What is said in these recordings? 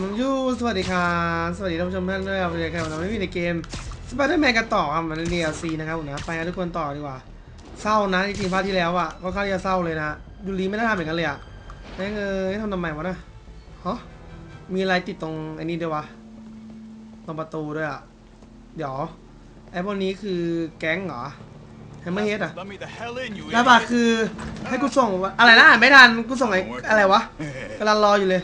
น้องยูสวัสดีครับสวัสดีท่านผู้ชมท่านด้วยครับวันนี้ครับเราไม่มีในเกมสไปเดอร์แมนกันต่อครับมันเรียซีนะครับผมนะไปทุกคนต่อดีกว่า เศร้านะจริงๆภาคที่แล้วอะก็ค่อนข้างจะเศร้าเลยนะยูรีไม่ได้ทำเหมือนกันเลยอะแม่งเอ้ยทำทำไมวะนะฮะมีอะไรติดตรงไอ้นี่ด้วยวะตรงประตูด้วยอะเดี๋ยวไอ้พวกนี้คือแก๊งเหรอแฮมเมอร์เฮดอะแล้วบาคือให้กูส่งวะอะไรนะอ่านไม่ทันกูส่งไอ้อะไรวะกำลังรออยู่เลย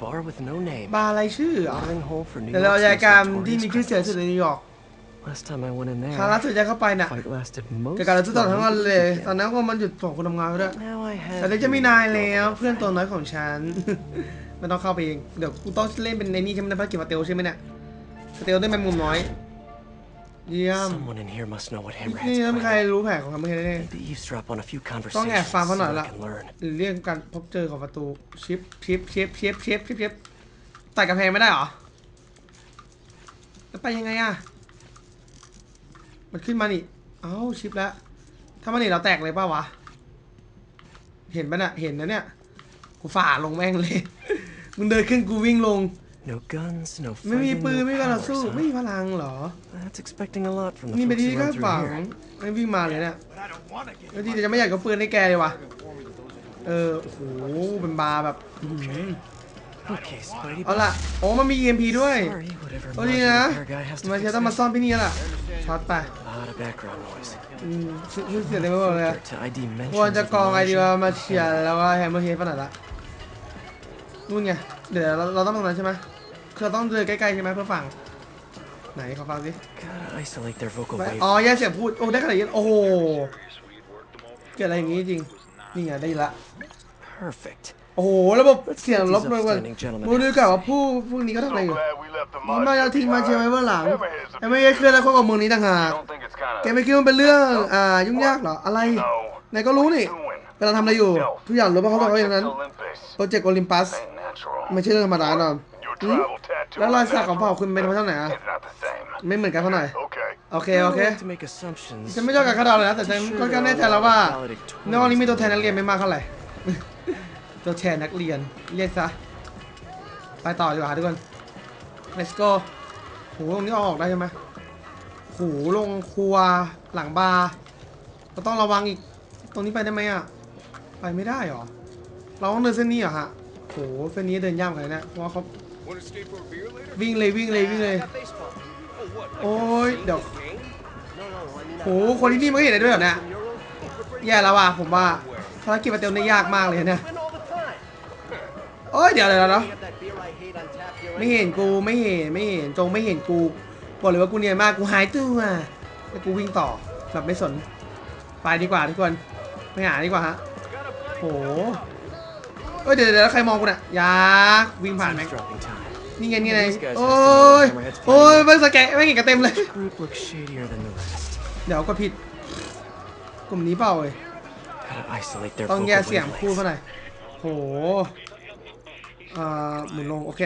bar with no name. บาร์อะไรชื่อเหรอ Watering hole for New เดี๋ยวเรา York รายการ City's ที่มี notorious ชื่อเสียงที่สุดในนิวยอร์ก crime. Last time I went in ครั้งล่า there, สุดที่เข้าไปน่ะ fight lasted most เกิดการเราทุกตลอดทั้งวันเลยตอน of นั้นก็มันหยุดส่งคนทำงานไปด้วย the weekend. Now I have แต่เดี๋ยวจะมีนายแล้วเพื่อนตัวน้อยของฉัน ไม่ต้องเข้าไปเอง เดี๋ยวกูต้องเล่นเป็นในนี่ใช่ไหมในภารกิจสเตลใช่ไหมเนี่ยสเตลได้แมงมุมน้อย เยี่ยม Someone in here must know what นี่ Hammerhead's ถ้ามีใคร planning. รู้แผนของเขาไม่ได้แน่ Need to eavesdrop on a few ต้องแอบ conversations ฟังเขาหน่อย so I ละ can learn. หรือเรื่องการพบเจอของประตูชิปชิปชิปชิปชิปชิปชิปไต่กระแพงไม่ได้เหรอแล้วไปยังไงอะมันขึ้นมานี่ เอ้าชิปแล้วถ้ามันนี่เราแตกเลยป่าวะ เห็นปะน่ะเห็นนะเนี่ย กูฝ่าลงแม่งเลย มึงเดินขึ้นกูวิ่งลง No guns, no ไม่มี fighting, ปืน no ไม่มีการต่อ powers, สู้ huh? ไม่มีพลังเหรอ That's expecting a lot from the นี่เป็น folks ที่ who คาด run ฝัง through here. ไม่วิ่งมาเลยเนี่ย But I don't want to get แล้วที่จะไม่อยากกับปืนให้แกเลยวะเออโอ้โหเป็นบาร์แบบอื้อหือ Okay, Spidey. เอาล่ะโอ้มันมี EMP ด้วย Sorry, whatever โอ้ดี module นะ repair guy has to มา fix เชียต้องมา it. ซ่อมที่นี่แล้วล่ะช็อตไป A lot of background noise. อืมชื่อชื่อเสียงเลยไม่บอกเลยอะ Filter to ID ควร mentions จะ of กองไอดี nausea. ว่ามาเชียร์แล้วว่าแฮมเมอร์เฮดขนาดละนู่นไงเดี๋ยวเราเราต้องตรงนั้นใช่ไหมคือ เราต้องเดินใกล้ๆใช่ไหมเพื่อฟัง ไหนขอฟังสิ Gotta isolate their vocal ไม่ waves. อ๋อแยกเสียงพูด โอ้ ได้ขนาดนี้ โอ้โห เกิดอะไรอย่างงี้จริง นี่ไงได้ยินละ Perfect. โอ้โห ระบบเสียงลบเลยว่ะ Upstanding gentlemen มูดูกับว่าผู้พวกนี้ก็ทำอะไรอยู่ glad we left the นี่มาจะทิ้งมาเชียร์ไว้เบื้องหลัง Hammerhead's a แฮมเมอร์เฮดเคลื่อนแล้วเข้ากับเมืองนี้ต่างหาก don't think it's kind แกไม่คิดว่ามันเป็นเรื่อง อ่า ยุ่งยากเหรอ อะไร No. ไหนก็รู้นี่ Doing. กำลังทำอะไรอยู่ ทุกอย่างรู้ป่ะเขาบอกเขาอย่างนั้น Olympus. โปรเจกต์โอลิมปัส Ain't natural. ไม่ใช่เรื่องธรรมดาหรอก Your Hmm? travel tattoo. แล้วรอยสัก is ของเผ่าคุณเป็นมาเท่าไหร่อะ It's not the same. ไม่เหมือนกันเท่าไหร่ Okay. โอเค I โอ don't เค like to make assumptions. ฉันไม่ชอบการคาดเดาเลยนะ แต่ฉัน Sure ค่อนข้าง there แน่ are ใจแล้วว่า valedictorians ในห้องนี้มีตัวแทนนักเรียนไม่มากเท่าไหร่ตัวแทนนักเรียนเรียกซะ ไปต่อดีกว่าทุกคน let's go โหตรงนี้เอาออกได้ใช่ไหมโหลงครัวหลังบาร์ก็ต้องระวังอีก ตรงนี้ไปได้ไหมอะ ไปไม่ได้หรอ เราต้องเดินเส้นนี้เหรอฮะโหเส้นนี้เดินยากเลยนะเพราะว่าเขา Want to stay for a beer later? วิ่งเลยวิ่งเลยวิ่งเลย Oh, what? โอ้ยเดี๋ยวโหคนที่นี่มันก็เห็นได้ด้วยเหรอเนี่ยแย่แล้วว่ะผมว่าภารกิจมาเต็มได้ยากมากเลยเนี่ยโอ้ยเดี๋ยวเดี๋ยวเดี๋ยวไม่เห็นกูไม่เห็นไม่เห็นจงไม่เห็นกูบอกเลยว่ากูเนียนมากกูหายตัวแล้วกูวิ่งต่อแบบไม่สนไปดีกว่าทุกคนไปหาดีกว่าฮะโหเอ้ยเดี๋ยวเดี๋ยวแล้วใครมองกูน่ะอยาวิ่งผ่านแม็ก Eavesdropping time. นี่ไงนี่ไง These guys โอ้ have to ย know Hammerhead's โอ้ย planning. ไม่สแกะไม่เห็นกันเต็มเลย Group looks shadier than the rest. เดี๋ยวก็ผิด กลุ่มนี้เปล่าเว้ย Gotta isolate their ต้อง vocal แยกเสียงพูด wavelengths. เท่าไหร่โหอ่าหมุนลง โอเค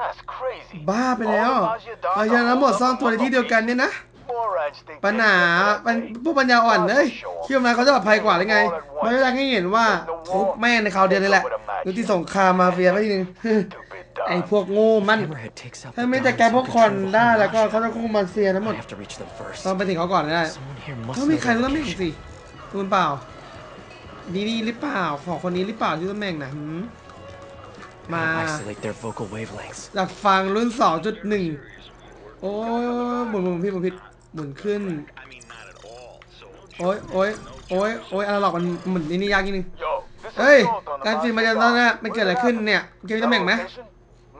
That's crazy. บ้าไปแล้วเราจะทั้งหมดซ่อนตัวในที่เดียวกันเนี่ยนะ Morons think ปัญหาเป็นพวกปัญญาอ่อนเลยคิดว่ามันเขาจะปลอดภัยกว่าหรือไงมันจะให้เห็นว่าทุบแม่งในคราวเดียวนี่แหละดูที่สงครามมาเฟียไปทีนึง stupid ไอ้ dumb. พวกโง่มัน Hammerhead takes out ถ้า the ไม่จัด guns การพ who วกค control น the ได้แล้วก็ Flash. เขาจะคุมมาเฟียทั้งหมด I have to reach them first. ต้องไปถึงเขาก่อนได้ Someone here must ต้อง know มีใคร their รู้ตำแหน่ง location. สิคุณเปล่านี่นี่หรือเปล่าของคนนี้หรือเปล่าที่ตำแหน่งนะหืมมา Gotta isolate their vocal wavelengths. จากฟังรุ่น 2.1 โอ้ยหมุนหมุนพี่หมุนผิดหมุนขึ้น I mean, not at all. So โอ้ยโอ้ยโอ้ยโอ้ยอะไรหรอกมันเหมือนนี่นี่ยากนิดนึง Yo, this เฮ้ย is Gold on the การฟิล์มมา Monster จากตอนนั้น Dog. มันเกิดอะไรขึ้นเนี่ยเกมมีตำแหน่งไหม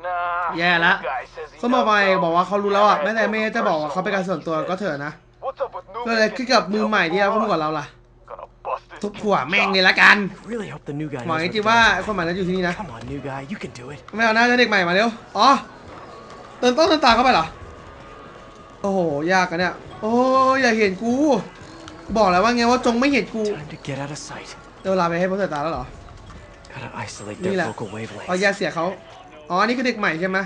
Location? Nah. แย่ละ this guy says he เขาบอกไป knows, though. บอกว่าเขารู้แล้วอะแม้แต่ไม่จะบอกว่าเขาเป็นการส่วนตัวก็เถอะนะ What's up with new เกิดอะไรขึ้นกับมือใหม่ที่เราเข้ามาก่อนเราล่ะ Gonna bust this ทุบหัวแม่งเลยละกัน Really hope the new guy หวัง knows จ what ริง the ๆว่า guns are. คนใหม่นั้นอยู่ที่นี่นะ Come on, new guy, you can do it. ไม่เอาหน้าเด็กใหม่มาเร็วอ๋อเติมต้นเติมตาเข้าไปเหรอโอ้โหยากอะเนี่ยโอ้ยอย่าเห็นกู บอกแล้วว่าไงว่าจงไม่เห็นกู Time to get out of sight. เดี๋ยวเวลาไปให้พ้นสายตาแล้วเหรอ Gotta isolate นี่ their แหละ vocal เอา wavelengths. แยกเสียเขา อ๋อนี่คือเด็กใหม่ใช่ไหม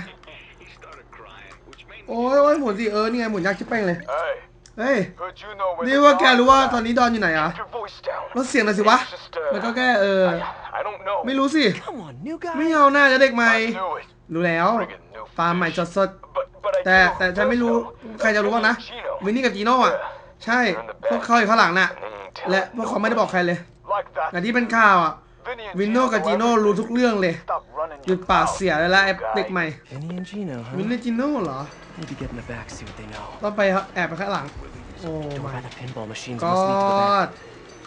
he started crying, which made me โอ้ยโอ้ยหมุนสิเออนี่ไงหมุนยากชิบเป้งเลย Hey, เฮ้ย Heard you know where นี่ the ว่าแก dog's รู้ว่า at. ตอนนี้ดอนอยู่ไหนอะ Keep your voice down. ลดเสียงหน่อยสิวะ It's just, uh, มันก็แค่เออ I, I don't know. ไม่รู้สิ Come on, new guy. ไม่เอาหน้าจะเด็กใหม่ I knew it. รู้แล้วฟาร์มใหม่สดสด But, but I ๆแต่ do know แต่ who ฉันไม่ does รู้ know. ใครจะรู้บ้างนะ Gino. วินนี่กับจีโน่อะ ใช่พวกเขาอยู่ข้างหลังน่ะ และพวกเขาไม่ได้บอกใครเลย Like that. แต่ที่เป็นข่าวอะ Vinny and วินโน่ Gino กับ know จีโน่ everything. รู้ทุกเรื่องเลย Stop running หยุด your ปาก mouth, เสียเลยละไอ้ guy. เด็กใหม่ Vinny and Gino, วิน huh? นี่จีโน่เหรอ Need to get in the back, see what they know. ต้องไปแอบไปข้างหลัง โอ้ Door ไม่ by the pinball machines ก must lead to the อ back. ด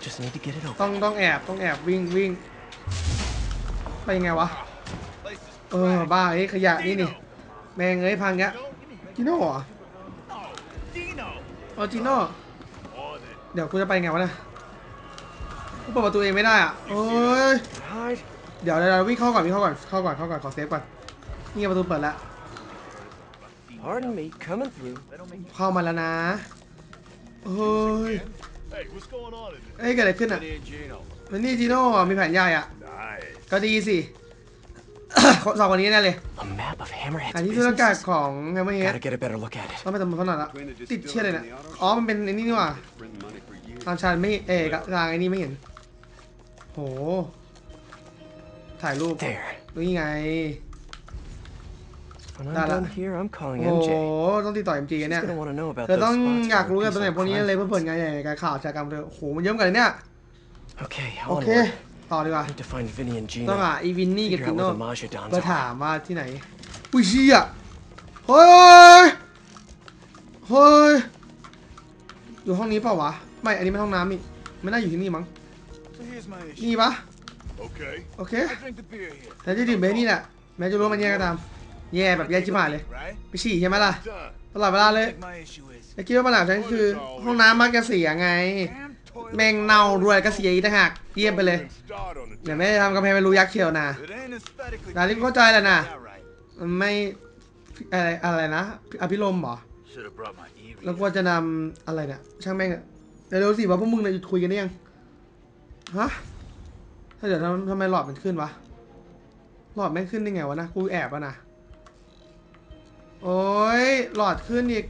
Just need to get it ต้อง open. ต้องแอบต้องแอบวิ่งวิ่ง ไปยังไงวะ Place is เออ บ้าไอ้ขยะนี่นี่แมงเอ้ยพังเงี้ยจีโน่เหรอ Dino. อ๋อจีโน่ Oh, then. เดี๋ยวกูจะไปไงวะเนี่ย กูเปิดประตูเองไม่ได้อะโอ้ย Hide. เดี๋ยวเดี๋ยวเดี๋ยววิ่งเข้าก่อนวิ่งเข้าก่อนเข้าก่อนเข้าก่อนขอเซฟก่อนนี่ไงประตูเปิดแล้ว Pardon me, coming through. เข้ามาแล้วนะเฮ้ย Hey, what's going on in เอ้ยเกิดอะไรขึ้นอะ Vinny and Gino. วันนี้จีโน่มีแผนใหญ่อะ Nice. ก็ดีสิสองคนนี้แน่เลย A map of Hammerhead's อันนี้ธุรการ businesses. ของแฮมเมอร์เฮด Gotta get a better look at it. ต้องไปตำรวจเขาหน่อยละติดเชี่ยเลยเนี่ยอ๋อ มันเป็นไอ้นี่นี่หว่าทางชานไม่เอกทางไอ้นี่ไม่เห็นโห ถ่ายรูป There. นี่ไง When I'm Dala. done here, I'm calling โอ้โห MJ. ต้องติดต่อ MG She's กันเนี่ย gonna want to know about เธอ those ต้อง spots อยาก for รู้ a กับ piece ตำแหน่ง of พวกนี้ crime. เลยเพื่อเปิดงานใหญ่การข่าวชากรรมเธอโอ้โห มันเยิ้มกันเลยเนี่ย Okay, โอเค onward. ต่อดีกว่า Need to find Vinny and ต้อง Gino. หาอีวินนี่กับ Figure จิ out โน่ where the Majidons มา are. ถามว่าที่ไหน อุ้ยเชี่ยเฮ้ย เฮ้ย อยู่ห้องนี้เปล่าวะ ไม่ อันนี้มันห้องน้ำนี่ไม่น่าอยู่ที่นี่มั้ง นี่ปะ Okay. โอเค I drink the beer here. แต่จะดื่มเบอร์นี่แหละแม้จะรู้ว่ามันแย่ก็ตาม แย่แบบแย่ชิบหายเลย Right? ไปฉี่ใช่ไหมล่ะ Done. ตลอดเวลาเลย I think my issue is แต่คิดว่าปัญหาฉันคือ ห้องน้ำมักจะเสียไง damn toilet. แมงเน่าด้วยก็เสียอีกต่างหากเยี่ยมไปเลย Start on the เดี๋ยวไม่ได้ทำกำแพงเป็นรูยักษ์เชียวนะ It ain't aesthetically ดาริมเข้าใจแหละนะ Yeah, right. มันไม่อะไรอะไรนะ อภิรมย์เหรอ Should have brought my e แล้วก็จะนำอะไรเนี่ยช่างแม่งอะเดี๋ยวดูสิว่าพวกมึงเนี่ยคุยกันได้ยัง ฮะถ้าเดี๋ยวทำทำไมหลอดมันขึ้นวะ หลอดไม่ขึ้นได้ไงวะนะ กูแอบอะนะ โอ้ยหลอดขึ้นอีก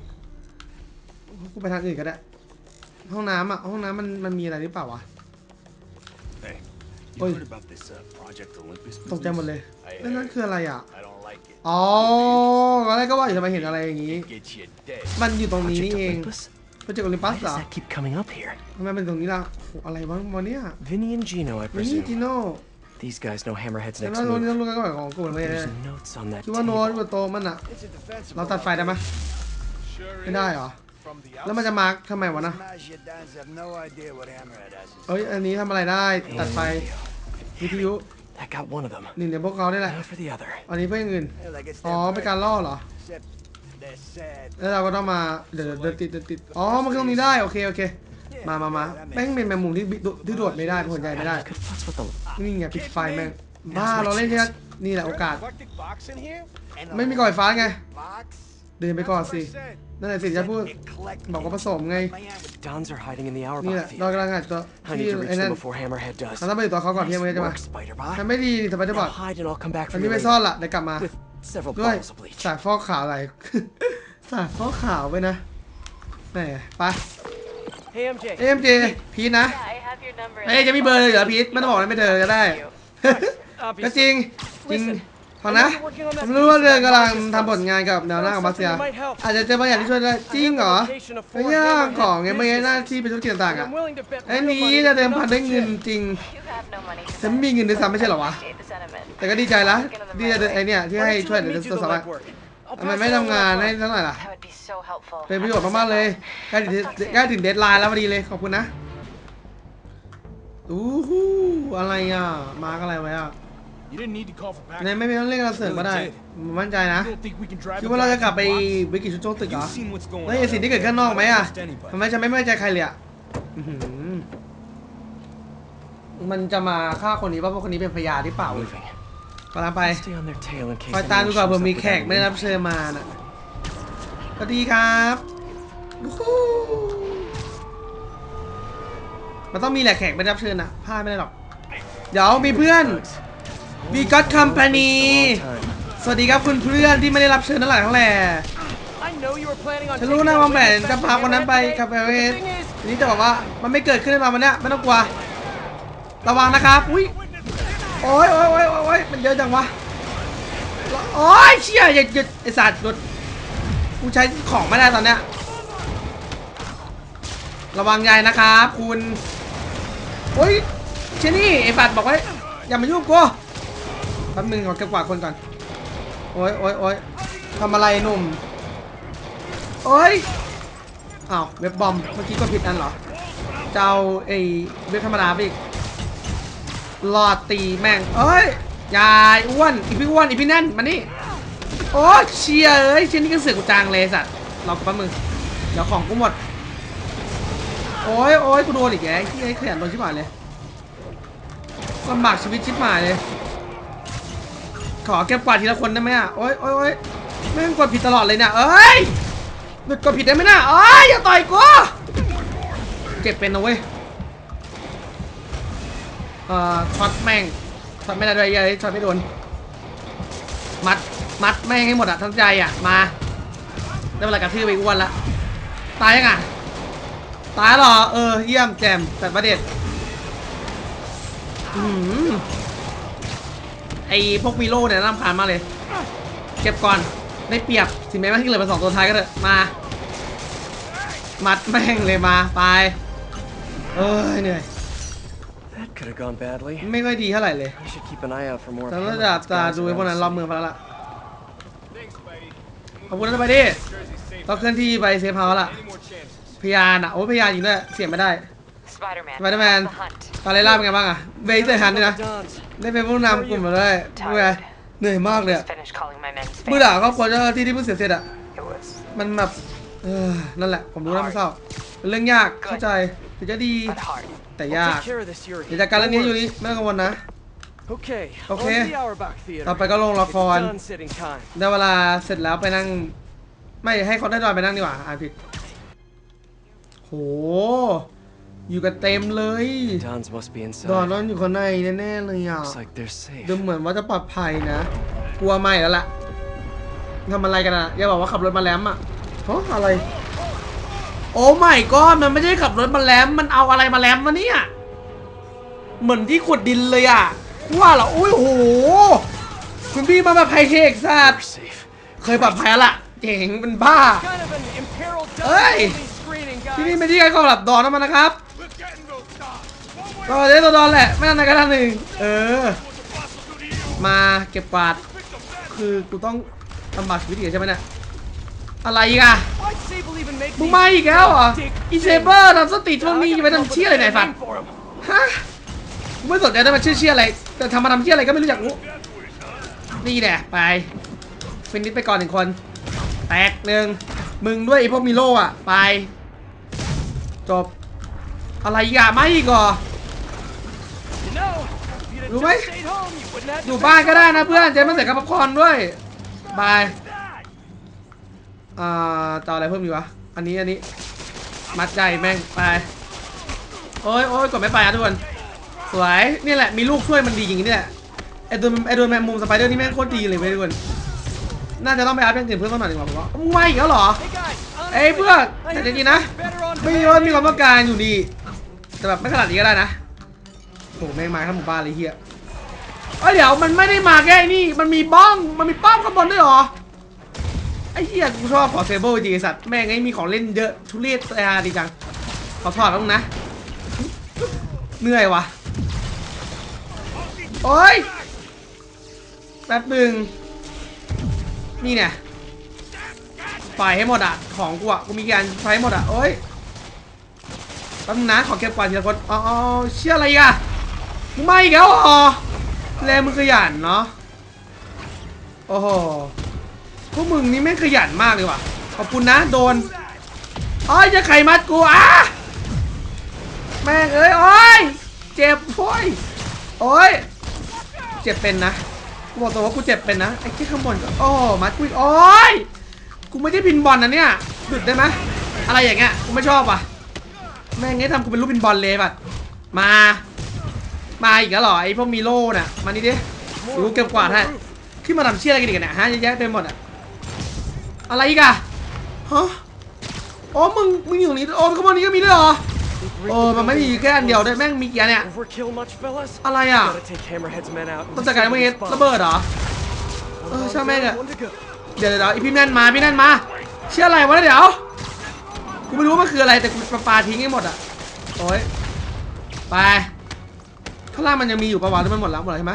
กูไปทางอื่นก็ได้ ห้องน้ำอะห้องน้ำมันมันมีอะไรหรือเปล่าวะ Hey, you Oi. heard about this uh, Project Olympus ตกใจหมดเลย I แล้วนั่นคืออะไรอะ I don't like it. อ๋อตอนแรกก็ว่าอยู่ทำไมเห็นอะไรอย่างงี้ Get you dead. มันอยู่ตรงนี้ Project นี่เอง Olympus? โปรเจกโอลิมปัสเหรอ keep coming up here? ทำไมเป็นตรงนี้ล่ะโอ้โหอะไรวะวันเนี้ย Vinny and Gino, I วินนี่จิ presume. โน่ These guys know Hammerhead's แต่ next ว่าโน้ต move. งรู้กันก่อนของกูเหมือนกัน There's notes on that คิดว่าโน้ต table. บนโต๊ะมันอะเราตัดไฟได้ไหม Sure ไม่ได้เหรอ From the แล้วมันจะมาร์กทำไมวะนะ Majidans have no idea what Hammerhead has เอ้ย อันนี้ทำอะไรได้ ตัดไฟ วิทยุ That got one of them. หนึ่งเดี๋ยวพวกเขาได้แหละ Now for the other. อันนี้เพื่ออย่างอื่น Hell, I guess อ๋อ their เป็นการล่อเหรอ except. แล้วเราก็ต้องมาเดี๋ยวเดี๋ยวติดเดี๋ยวติดอ๋อมันคือตรงนี้ได้โอเคโอเคมามามาแม่งเป็นแมงมุมที่บิที่โดดไม่ได้เป็นคนใหญ่ไม่ได้ Good thoughts with the นี่ไงปิดไฟแม่งบ้าเราเล่นแค่นี่แหละโอกาส Electric box in here? And ไม่มีก่อไฟฟ้าไง box? เดินไปก่อนสินั่นแหละสิจะพูด Eclectic. บอกว่าผสมไง Miami. Dons are hiding in the นี่แหละ Auerbach เรา theater. กำลังอัดตัว I ที่ need to ไอ้ reach นั่ them น before Hammerhead does. เราต้องไปติดตัวเขาก่อนที่ยังไม่ได้จะมา Work, Spider-Bot. ฉันไม่ดีนี่สไปเดอร์บอ Now ท hide and I'll come back อั for น you นี้ไป later. ซ่อนละเดี๋ยวกลับมา With several ด้วย bottles of bleach. สายฟอกขาวอะไร สายฟอกขาวไปนะแหมไป Hey, MJ. เอ็มเจพีทนะ Yeah, I have your number. เอ้ยจะมีเบอร์เลยเหรอพีทไม่ต้องบอกนะไม่เธอก็ได้ก็จริงจริง พอนะผมรู้ว่าเรื่องกำลังทำผลงานกับแนวหน้าของมาเซีย อาจจะเจอบางอย่างที่ช่วยได้จริงเหรอในเรื่องของไงเมื่หน้าที่เป็นธุรกิจต่างๆอะไอ้นี้จะเดิมพันได้เงินจริงฉันมีเงินด้วยซ้ำไม่ใช่เหรอวะแต่ก็ดีใจละที่จไอเนี่ยที่ให้ช่วยเดี๋ยวจะสมัครทำไมไม่ทำงานให้เท่าไหร่ล่ะเป็นประโยชน์มากๆเลยใกล้ถึงใกล้ถึงเดทไลน์แล้วพอดีเลยขอบคุณนะอู้หูอะไรอะมาร์กอะไรไว้อะ You didn't need to call for ใน backup. ไม่ต้องเล่นกระเสริมก็ได้มั่นใจนะ You don't think we can drive คิด the ว่าเรา guys จะกลับไป from the block? วิกฤตชุดโจตึกเหรอ You've seen what's going แล้ว on ไอ้สิ่งที่เกิดข้างนอกไหมอะ Trust anybody. ทำไมฉันไม่ไว้ใจใครเลยอะอื้อหือมันจะมาฆ่าคนนี้ว่าพวกคนนี้เป็นพยานหรือเปล่า Moving. กำลังไป Stay on their tail in case คอยตามดู anyone ก่อน shows เผื่อ up มี with แขก any ไม่ได้รับ loot. เชิญมาน่ะสวัสดีครับวู้ฮู้มันต้องมีแหละแขกไม่ได้รับเชิญนะพลาดไม่ได้หรอก เดี๋ยวมีเพื่อน We got company Wasted a long time. สวัสดีครับคุณเพื่อนที่ไม่ได้รับเชิญนั่นแหละทั้งแหล่ I know you were planning on ฉันรู้ taking นะ out วางแผน Witness จะพาคนนั้นไป Hammerhead กับเอ today. เว The ส thing is, ทีนี้จะบอกว่ามันไม่เกิดขึ้นแน่นอนวันเนี้ยไม่ต้องกลัว ระวังนะครับอุ้ยโอ้ยโอ้ยโอ้ยโอ้ยโอ้ยมันเยอะจังวะโอ้ยเชี่ยอย่าหยุดไอสัตว์หยุดกูใช้ของไม่ได้ตอนเนี้ยระวังยายนะครับคุณโอ้ยเชยนี่ไอสัตว์บอกไว้อย่ามายุ่งกูแป๊บนึงขอเก็บกวาดคนก่อน โอ้ยโอ้ยโอ้ยทำอะไรหนุ่ม โอ้ยอ้าวเว็บบอม เมื่อกี้ก็ผิดอันเหรอจะเอาไอ้เว็บธรรมดาไปอีกรอดตีแม่งเอ้ยยายอ้วนอีพี่อ้วนอีพี่แน่นมานี่โอ้เชียเอ้ยเชียนี่ก็เสือกกูจางเลยสัตว์รอกูแป๊บมึงเดี๋ยวของกูหมด โอ้ยโอ้ยกูโดนอีกแกที่ไอ้ขยันโดนชิบหายเลยลำบากชีวิตชิบหายเลย ขอเก็บกวาดทีละคนได้ไหมอะโอ้ยโอ้ยโอ้ยแม่งกดผิดตลอดเลยเนี่ยเอ้ยหยุดกดผิดได้ไหมนะเอ้ยอย่าต่อยกูเจ็บเป็นนะเว้ยเอ่อช็อตแม่งช็อตไม่ได้ด้วยยัยช็อตไม่โดนมัดมัดแม่งให้หมดอะทั้งใจอะมาได้เวลากระทืบไปอ้วนละตายยังอะตายเหรอเออเยี่ยมแจมแต่ประเด็ดอืม ไอพวกมีโล่เนี่ยน่ารำคาญมากเลย เก็บก่อนได้เปรียบถึงแม้ว่าที่เหลือเป็นสองตัวท้ายก็เถอะมา มัดแม่งเลยมาไปเอ้ยเหนื่อย That could have gone badly. ไม่ค่อยดีเท่าไหร่เลย I should keep an eye out for more. แต่ of เรา Hammerhead's จะจะ guys ดูไอ้พวก around นั้น the รอบ city. เมืองไปแล้วล่ะ Thanks, Spidey. ขอบคุณนะไปดิเราเคลื่อนที่ไปเซฟเฮาส์ละ Any more chances? พยานอะ โอ้ยพยานจริงด้วยเสียงไม่ได้ Spider-Man. Spider-Man The hunt. ตาเลล่าเป็นไงบ้างอะเบย์เตอร์ฮันด้วยนะ Dons. ได้เป็นผู้นำกลุ่มมาด้วยด้วยเหนื่อยมากเลยอะ Just finished calling my men's เมื่อ family. ด่าครอบครัวเจ้าหน้าที่ที่เพิ่งเสียเสร็จอะ It was มันแบบเออนั่นแหละ ผมรู้แล้วมันเศร้าเป็นเรื่องยาก เข้าใจถึงจะดี but hard. แต่ I'll ยาก take care of this, Yuri. เดี๋ยวจัดการเรื่องนี้อยู่ No นี่ worries. ไม่ต้องกังวลนะ Okay. Okay. On to the Auerbach Theater. ต่อไปก็ลงละคร It's done sitting time. ได้เวลาเสร็จแล้วไปนั่ง ไม่ให้เขาได้ดอนไปนั่งดีกว่าอ่านผิดโห อยู่กันเต็มเลย Dons must be ดอน inside. นอนอยู่ข้างในแน่ๆเลยอะ Looks like they're safe. ดูเหมือนว่าจะปลอดภัยนะ กลัวไม่แล้วล่ะทำอะไรกันอะอย่าบอกว่าขับรถมาแลมอะฮะอะไร โอ้ไม่ก็มันไม่ใช่ขับรถมาแลมมันเอาอะไรมาแลมวะเนี่ยเหมือนที่ขุดดินเลยอะว่าเหรออุ้ยโหคุณพี่มาแบบไฮเทคสัต We're safe. เคยปรับแพ้ละเจ๋งเป็นบ้า Kind of an imperiled Hey! Dons screening, ที่นี่ guys. เป็นที่การกำลับดอนนะมันนะครับ We're getting those ก็เล่นตัวดอนแหละ ไม่นานใดก็นานหนึ่งเออ มาเก็บกวาด คือกูต้องลำบากชีวิตอีกใช่ไหมเนี่ย อะไรอีกอะมึงมาอีกแล้วเหรออีเซเบอร์ทำสติช่วงนี้ไปทำเชี่ยอะไรไหนฝันฮะกูไม่สนใจนะมันชื่อเชี่ยอะไร แต่ทำมาทำเชี่ยอะไรก็ไม่รู้จักกูนี่แหละไปฟินิชไปก่อนหนึ่งคน แตกหนึ่งมึงด้วยไอพวกมิโลอะ ไป จบ อะไรอีกอะไม่อีกเห home, you wouldn't have อยู่บ้านก็ได้นะเพื่อนเจะไม่ใส่กระเพาะคอนด้วยบายอ่าต่ออะไรเพิ่มดีวะอันนี้อันนี้มัดใจแม่งไปโอ้ยโอ้ยกดไม่ไปอะทุกคนสวยนี่แหละมีลูกช่วยมันดีอย่างนี้เนี่ยไอตัวไอตัวแมงมุมสไปเดอร์นี่แม่งโคตรดีเลยเว้ยทุกคนน่าจะต้องไปอัพอย่างอื่นเพิ่มสักหน่อยดีกว่าผมว่ามึงไม่อีกแล้วเหรอ Hey guys, เอ้ยเพื่อนแต่จริงๆนะไม่ demand ว่ามีความต้องการอยู่ดีแต่แบบไม่ขนาดนี้ก็ได้นะ โอ้แม่งมาทั้งหมู่บ้านเลยเฮียเอ้ยเดี๋ยวมันไม่ได้มาแค่นี่ มันมีบ้อง มันมีป้อมข้างบนด้วยเหรอ ไอ้เฮียกูชอบขอเซเบิลจริงไอ้สัตว์แม่งไอ้มีของเล่นเยอะทุเรศแต่ฮาดีจัง ขอถอดแล้วนะ เหนื่อยวะโอ้ยแป๊บหนึ่งนี่เนี่ยปล่อยให้หมดอะ ของกูอะ กูมีการใช้หมดอะ โอ้ยแป๊บนึงนะขอเก็บก่อนทีละคนอ๋อเชื่ออะไรอะ มึงมาอีกแล้วเหรอแรงมึงขยันเนาะโอ้โหพวกมึงนี่แม่ขยันมากเลยว่ะขอบคุณนะโดนโอ้ยจะไขมัดกูอะแม่งเอ้ยโอ้ยเจ็บโอ้ยโอ้ยเจ็บเป็นนะกูบอกตัวว่ากูเจ็บเป็นนะไอ้ที่ข้างบนก็โอ้มัดกูอีกโอ้ยกูไม่ได้พินบอลนะเนี่ยหยุดได้ไหมอะไรอย่างเงี้ยกูไม่ชอบว่ะแม่งงี้ทำกูเป็นลูกพินบอลเลยแบบมา มาอีกแล้วเหรอไอพวกมีโล่น่ะมานี่ดิรู้เก็บกวาดให้ขึ้นมาทำเชี่ยอะไรกันอีกเนี่ยฮะเยอะแยะเต็มหมดอะอะไรอีกอะฮะอ๋อมึงมึงอยู่ตรงนี้โอ้ขบวนนี้ก็มีด้วยเหรอโอ้มันไม่มีแค่อันเดียวด้วยแม่งมีกี่อันเนี่ยอะไรอะต้องจัดการเมื่อกี้ระเบิดเหรอเออช่างแม่งอะเดี๋ยวเดี๋ยวไอพี่แน่นมาพี่แน่นมาเชื่ออะไรวะเดี๋ยวกูไม่รู้ว่ามันคืออะไรแต่กูปาปาทิ้งให้หมดอะโอ้ยไป ข้างล่างมันยังมีอยู่ประวัติมันหมดแล้วหมดแล้วใช่ไหม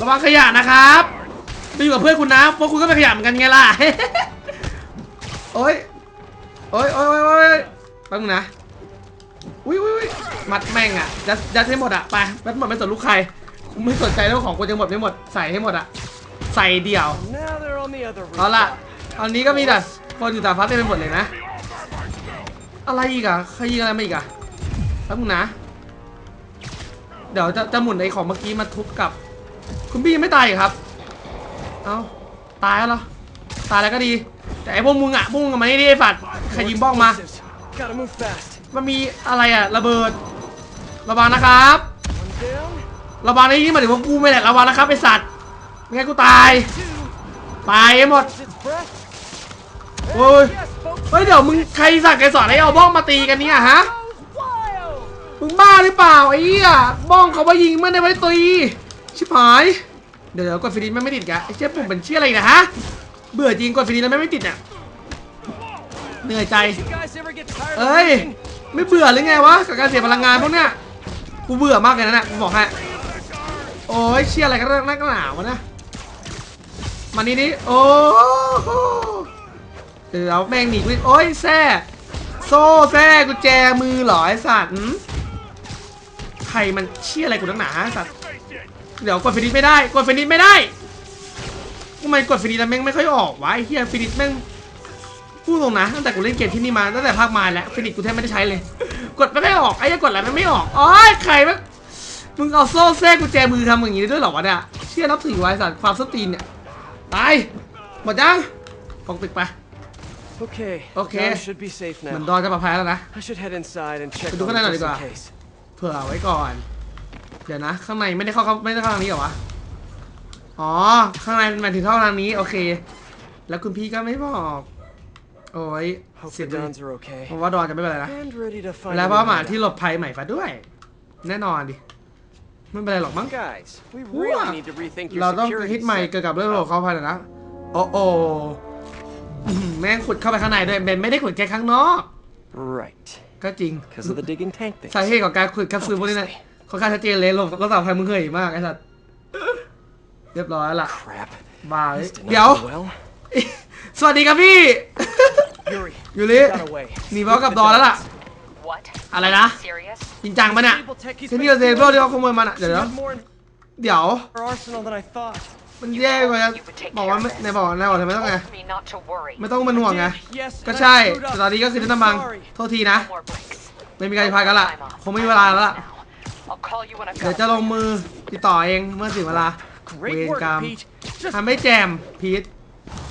ระวังขยะนะครับไปอยู่กับเพื่อนคุณนะเพราะคุณก็เป็นขยะเหมือนกันไงล่ะ โอ้ยโอ้ยโอ้ยโอ้ยโอ้ยแป๊บนึงนะ อุ้ยอุ้ยอุ้ยมัดแม่งอะยัดยัดให้หมดอะไปยัดหมดไม่สนลูกใครไม่สนใจเรื่องของกูจะหมดไม่หมดใส่ให้หมดอะใส่เดี่ยวเอาล่ะตอนนี้ก็มีแต่คนอยู่แต่ฟ้าเต็มไปหมดเลยนะ อะไรอีกอะใครยิงอะไรมาอีกอะแป๊บนึงนะ เดี๋ยวจะจะหมุนไอ้ของเมื่อกี้มาทุบกับ คุณบี้ยังไม่ตายครับ เอ้าตายแล้วเหรอ ตายแล้วก็ดี แต่ไอ้พวกมึงอะพวกมึงมานี่ดิไอ้ฝัดใครยิงบ้องมา มันมีอะไรอะระเบิด ระวังนะครับ ระวังในที่มายถึงว่ากูไม่แหละระวังนะครับไอ้สัตว์ไม่งั้นกูตาย ตายให้หมดโอ้ย เฮ้ยเดี๋ยวมึงใครสั่งใครสอนให้เอาบ้องมาตีกันเนี่ยฮะ มึงบ้าหรือเปล่าไอ้เหี้ยบ้องเขาว่ายิงไม่ได้ไว้ตีชิบหาย เดี๋ยวกดฟินิชไม่ไม่ติดกะไอ้เชี่ยผมเป็นเชี่ยอะไรนะฮะ เบื่อจริงกดฟินิชแล้วไม่ไม่ติดเนี่ยเหนื่อยใจ เอ้ย ไม่เบื่อหรือไงวะกับการเสียพลังงานพวกเนี้ย กูเบื่อมากเลยนะเนี่ยกูบอกให้โอ้ยเชี่ยอะไรกันนักหนาวะนะมานี่นี่โอ้โหเดี๋ยวแม่งหนีกูโอ้ยแซ่โซ่แซ่กุญแจมือหรอไอ้สัตว์ ใครมันเชี่ยอะไรกูนักหนาไอ้สัตว์เดี๋ยวกดฟินิชไม่ได้กดฟินิชไม่ได้ทำไมกดฟินิชแล้วแม่งไม่ค่อยออกวะไอ้เฮียฟินิชแม่งพูดตรงนะตั้งแต่กูเล่นเกมที่นี่มาตั้งแต่ภาคมาแล้วฟินิชกูแทบไม่ได้ใช้เลย กดไม่ได้ออกไอ้ยังกดอะไรมันไม่ออกโอ้ยใครแม่งมึงเอาโซ่แทรกกุญแจมือทำอย่างนี้ได้ด้วยเหรอวะเนี่ยเชี่ยนับถือไว้สัตว์ความสตีนเนี่ยตายหมดยังปองตึกไป Okay. Okay. Now I should be safe เหมือน now. ดอนจะปลอดภัยแล้วนะ I should head inside and check ไปดู on ข้างในหน่อย it ดี just กว่า in case. เผื่อไว้ก่อน เดี๋ยวนะ ข้างในไม่ได้เข้าเข้าไม่ได้เข้าทางนี้เหรอวะ อ๋อ ข้างในหมายถึงเข้าทางนี้ โอเค แล้วคุณพี่ก็ไม่บอก โอ้ย Hope เสีย the ดาย Dons are okay. ผมว่าดอนจะไม่เป็นไรนะ And ready to find แล้ว a เป้า new หมายที่ hideout. หลบภัยใหม่ฟ้าด้วย แน่นอนดิ ไม่เป็นไรหรอกมั้ง Guys, we Whoa. really need to rethink เรา your ต้อง security คิดใหม่ set. เกี่ยวกับเรื่องของเขาภายในนะ โอ้โออื้อหือแม่งขุดเข้าไปข้างในด้วยเบนไม่ได้ขุดแค่ข้างนอก Right. ก็จริง Because of the digging tank thing. สาเหตุของการขุดแคปซูลพวกนี้นะค่อนข้างชัดเจนเลยหลบรถสาวไฟมึงเหยมากไอ้สัตว์เรียบร้อยละ Crap. บาย This did not เดี๋ยว go well. สวัสดีครับพี่ Yuri, ยูริ got away. หนีบอสกับดอนแล้วล่ะ What? อะไรนะ Serious? จริงจังปะเนี่ย Able tech, he's ที่ been นี่เราเซฟโลที่เขาขโมยมันอะ She เดี๋ยว เดี๋ยว had more in เดี๋ยว her arsenal than I thought. มันแย่กว่านั้นบอกว่าไม่ในบอกในบอกทำไมต้องไง Told me not to worry. ไม่ต้องเป็นห่วงไง Yes, ก็ and I ใช่ screwed up. แต่ตอนนี้ก็คือน้ำมัง Sorry. โทษทีนะ More breaks. ไม่มีการพายกันละคงไม่มีเวลาแล้วล่ะ I'll call you when I've เดี๋ยว got จะลงมือติดต่อเองเมื่อถึงเวลาเว Great ร work, กรรม Pete. Just ทำไม่แจมพีท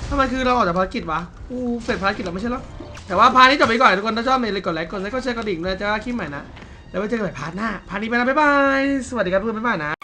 ทำไมคือเราออกจากภารกิจวะกูเสร็จภารกิจแล้วไม่ใช่เหรอแต่ว่าพาร์ทนี้จบไปก่อนทุกคนถ้าชอบเมย์เลยกดไลค์กดไลค์กดแชร์กดดิ่งเลยจะว่าคลิปใหม่นะแล้วไว้เจอกันใหม่พาร์ทหน้าพาร์ทนี้ไปนะบ๊ายบายสวัสดีครับทุกคนบ๊ายบายนะ